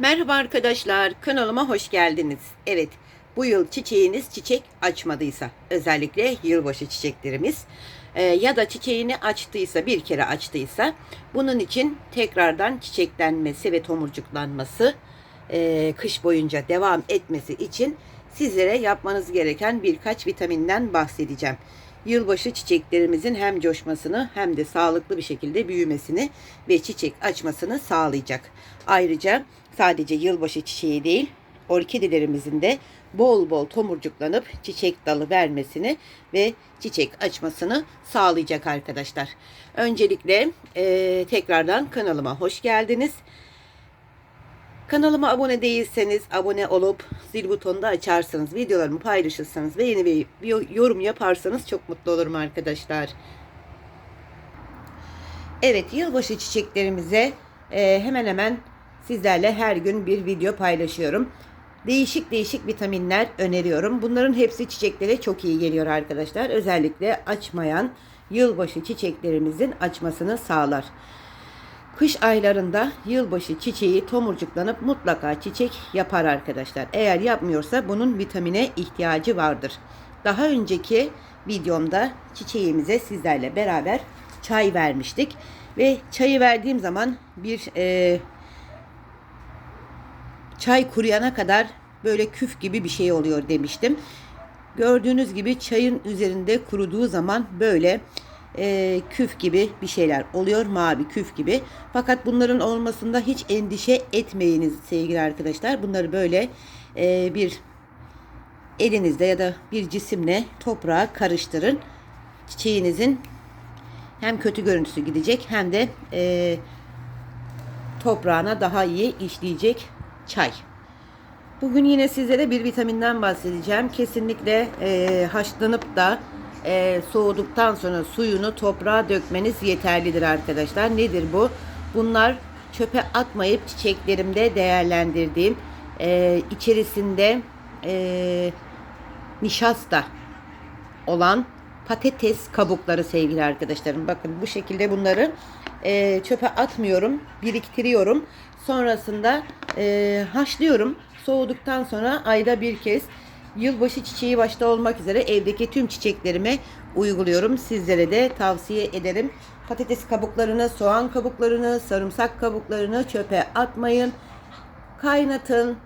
Merhaba arkadaşlar, kanalıma hoş geldiniz. Evet, bu yıl çiçeğiniz çiçek açmadıysa, özellikle yılbaşı çiçeklerimiz e, ya da çiçeğini açtıysa, bir kere açtıysa, bunun için tekrardan çiçeklenmesi ve tomurcuklanması, e, kış boyunca devam etmesi için sizlere yapmanız gereken birkaç vitaminden bahsedeceğim. Yılbaşı çiçeklerimizin hem coşmasını hem de sağlıklı bir şekilde büyümesini ve çiçek açmasını sağlayacak. Ayrıca sadece yılbaşı çiçeği değil, orkidelerimizin de bol bol tomurcuklanıp çiçek dalı vermesini ve çiçek açmasını sağlayacak arkadaşlar. Öncelikle eee, tekrardan kanalıma hoş geldiniz. Kanalıma abone değilseniz abone olup zil butonunu da açarsanız, videolarımı paylaşırsanız ve yeni bir bir yorum yaparsanız çok mutlu olurum arkadaşlar. Evet, yılbaşı çiçeklerimize e, hemen hemen sizlerle her gün bir video paylaşıyorum. Değişik değişik vitaminler öneriyorum. Bunların hepsi çiçeklere çok iyi geliyor arkadaşlar. Özellikle açmayan yılbaşı çiçeklerimizin açmasını sağlar. Kış aylarında yılbaşı çiçeği tomurcuklanıp mutlaka çiçek yapar arkadaşlar. Eğer yapmıyorsa bunun vitamine ihtiyacı vardır. Daha önceki videomda çiçeğimize sizlerle beraber çay vermiştik. Ve çayı verdiğim zaman bir e, çay kuruyana kadar böyle küf gibi bir şey oluyor demiştim. Gördüğünüz gibi çayın üzerinde kuruduğu zaman böyle e, küf gibi bir şeyler oluyor. Mavi küf gibi. Fakat bunların olmasında hiç endişe etmeyiniz sevgili arkadaşlar. Bunları böyle e, bir elinizde ya da bir cisimle toprağa karıştırın. Çiçeğinizin hem kötü görüntüsü gidecek hem de e, toprağına daha iyi işleyecek çay. Bugün yine sizlere bir vitaminden bahsedeceğim. Kesinlikle e, haşlanıp da e, soğuduktan sonra suyunu toprağa dökmeniz yeterlidir arkadaşlar. Nedir bu? Bunlar çöpe atmayıp çiçeklerimde değerlendirdiğim e, içerisinde e, nişasta olan patates kabukları sevgili arkadaşlarım. Bakın bu şekilde bunları e, çöpe atmıyorum, biriktiriyorum. Sonrasında e, haşlıyorum. Soğuduktan sonra ayda bir kez yılbaşı çiçeği başta olmak üzere evdeki tüm çiçeklerime uyguluyorum. Sizlere de tavsiye ederim. Patates kabuklarını, soğan kabuklarını, sarımsak kabuklarını çöpe atmayın. Kaynatın.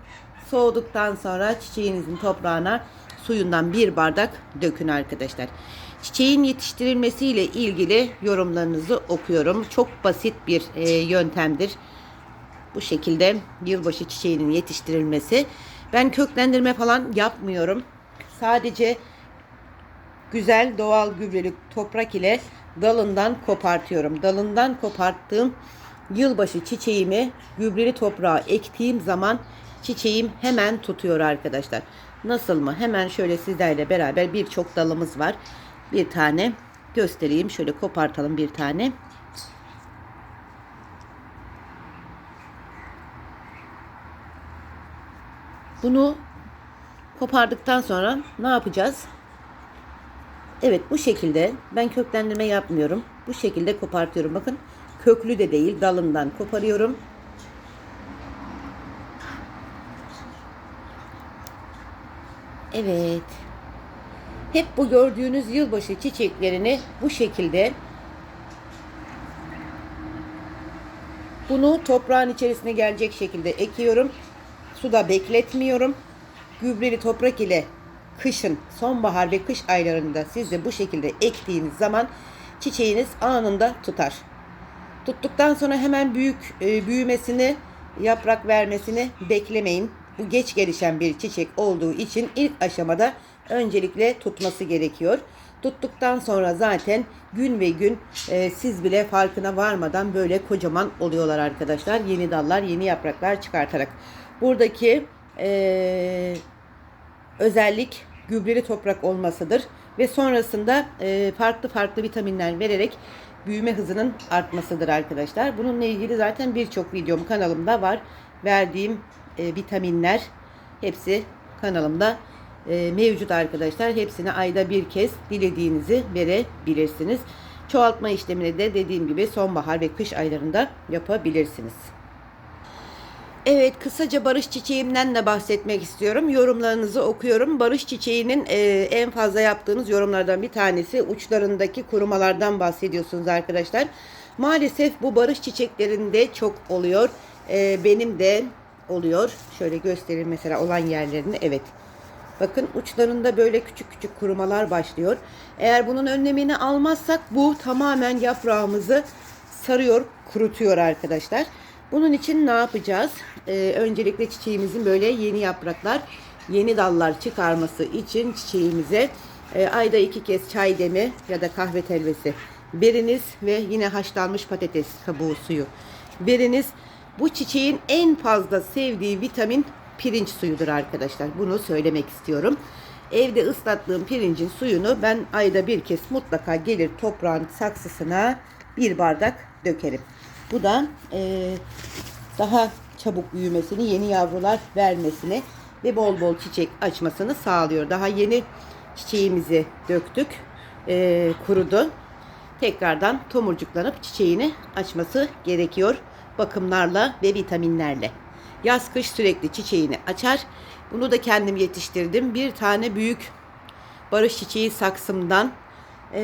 Soğuduktan sonra çiçeğinizin toprağına suyundan bir bardak dökün arkadaşlar. Çiçeğin yetiştirilmesiyle ilgili yorumlarınızı okuyorum. Çok basit bir e, yöntemdir. Bu şekilde yılbaşı çiçeğinin yetiştirilmesi. Ben köklendirme falan yapmıyorum. Sadece güzel doğal gübreli toprak ile dalından kopartıyorum. Dalından koparttığım yılbaşı çiçeğimi gübreli toprağa ektiğim zaman çiçeğim hemen tutuyor arkadaşlar. Nasıl mı? Hemen şöyle sizlerle beraber birçok dalımız var. Bir tane göstereyim. Şöyle kopartalım bir tane. Bunu kopardıktan sonra ne yapacağız? Evet bu şekilde ben köklendirme yapmıyorum. Bu şekilde kopartıyorum. Bakın köklü de değil dalından koparıyorum. Evet. Hep bu gördüğünüz yılbaşı çiçeklerini bu şekilde bunu toprağın içerisine gelecek şekilde ekiyorum. Suda bekletmiyorum. Gübreli toprak ile kışın, sonbahar ve kış aylarında siz de bu şekilde ektiğiniz zaman çiçeğiniz anında tutar. Tuttuktan sonra hemen büyük e, büyümesini, yaprak vermesini beklemeyin. Bu geç gelişen bir çiçek olduğu için ilk aşamada öncelikle tutması gerekiyor. Tuttuktan sonra zaten gün ve gün e, siz bile farkına varmadan böyle kocaman oluyorlar arkadaşlar. Yeni dallar, yeni yapraklar çıkartarak. Buradaki e, özellik gübreli toprak olmasıdır ve sonrasında e, farklı farklı vitaminler vererek büyüme hızının artmasıdır arkadaşlar. Bununla ilgili zaten birçok videom kanalımda var. Verdiğim e, vitaminler hepsi kanalımda e, mevcut arkadaşlar. Hepsini ayda bir kez dilediğinizi verebilirsiniz. Çoğaltma işlemini de dediğim gibi sonbahar ve kış aylarında yapabilirsiniz. Evet, kısaca barış çiçeğimden de bahsetmek istiyorum. Yorumlarınızı okuyorum. Barış çiçeğinin e, en fazla yaptığınız yorumlardan bir tanesi uçlarındaki kurumalardan bahsediyorsunuz arkadaşlar. Maalesef bu barış çiçeklerinde çok oluyor. E, benim de oluyor. Şöyle göstereyim mesela olan yerlerini. Evet. Bakın uçlarında böyle küçük küçük kurumalar başlıyor. Eğer bunun önlemini almazsak bu tamamen yaprağımızı sarıyor, kurutuyor arkadaşlar. Bunun için ne yapacağız? Ee, öncelikle çiçeğimizin böyle yeni yapraklar, yeni dallar çıkarması için çiçeğimize e, ayda iki kez çay demi ya da kahve telvesi veriniz ve yine haşlanmış patates kabuğu suyu veriniz. Bu çiçeğin en fazla sevdiği vitamin pirinç suyudur arkadaşlar. Bunu söylemek istiyorum. Evde ıslattığım pirincin suyunu ben ayda bir kez mutlaka gelir toprağın saksısına bir bardak dökerim. Bu da e, daha çabuk büyümesini, yeni yavrular vermesini ve bol bol çiçek açmasını sağlıyor. Daha yeni çiçeğimizi döktük, e, kurudu. Tekrardan tomurcuklanıp çiçeğini açması gerekiyor bakımlarla ve vitaminlerle. Yaz kış sürekli çiçeğini açar. Bunu da kendim yetiştirdim. Bir tane büyük barış çiçeği saksımdan e,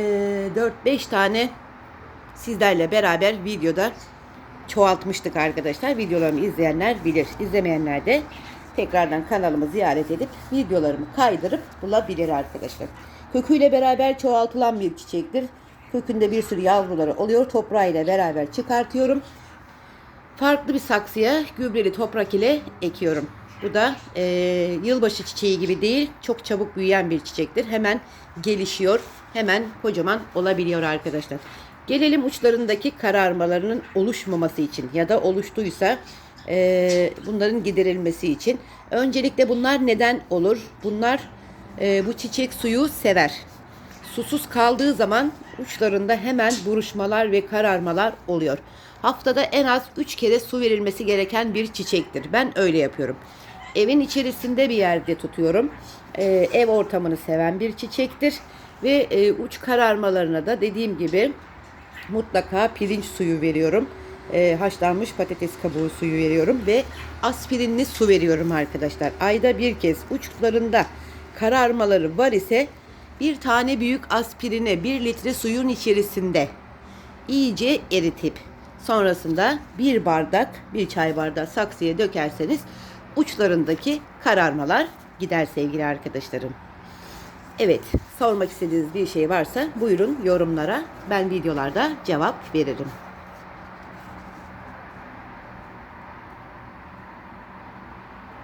4-5 tane sizlerle beraber videoda çoğaltmıştık arkadaşlar. Videolarımı izleyenler bilir. İzlemeyenler de tekrardan kanalımı ziyaret edip videolarımı kaydırıp bulabilir arkadaşlar. Köküyle beraber çoğaltılan bir çiçektir. Kökünde bir sürü yavruları oluyor. Toprağıyla beraber çıkartıyorum. Farklı bir saksıya gübreli toprak ile ekiyorum. Bu da e, yılbaşı çiçeği gibi değil, çok çabuk büyüyen bir çiçektir. Hemen gelişiyor, hemen kocaman olabiliyor arkadaşlar. Gelelim uçlarındaki kararmalarının oluşmaması için ya da oluştuysa e, bunların giderilmesi için. Öncelikle bunlar neden olur? Bunlar e, bu çiçek suyu sever. Susuz kaldığı zaman uçlarında hemen buruşmalar ve kararmalar oluyor. Haftada en az 3 kere su verilmesi gereken bir çiçektir. Ben öyle yapıyorum. Evin içerisinde bir yerde tutuyorum. Ee, ev ortamını seven bir çiçektir. Ve e, uç kararmalarına da dediğim gibi mutlaka pirinç suyu veriyorum. Ee, haşlanmış patates kabuğu suyu veriyorum ve aspirinli su veriyorum arkadaşlar. Ayda bir kez uçlarında kararmaları var ise bir tane büyük aspirine bir litre suyun içerisinde iyice eritip sonrasında bir bardak bir çay bardağı saksıya dökerseniz uçlarındaki kararmalar gider sevgili arkadaşlarım. Evet, sormak istediğiniz bir şey varsa buyurun yorumlara. Ben videolarda cevap veririm.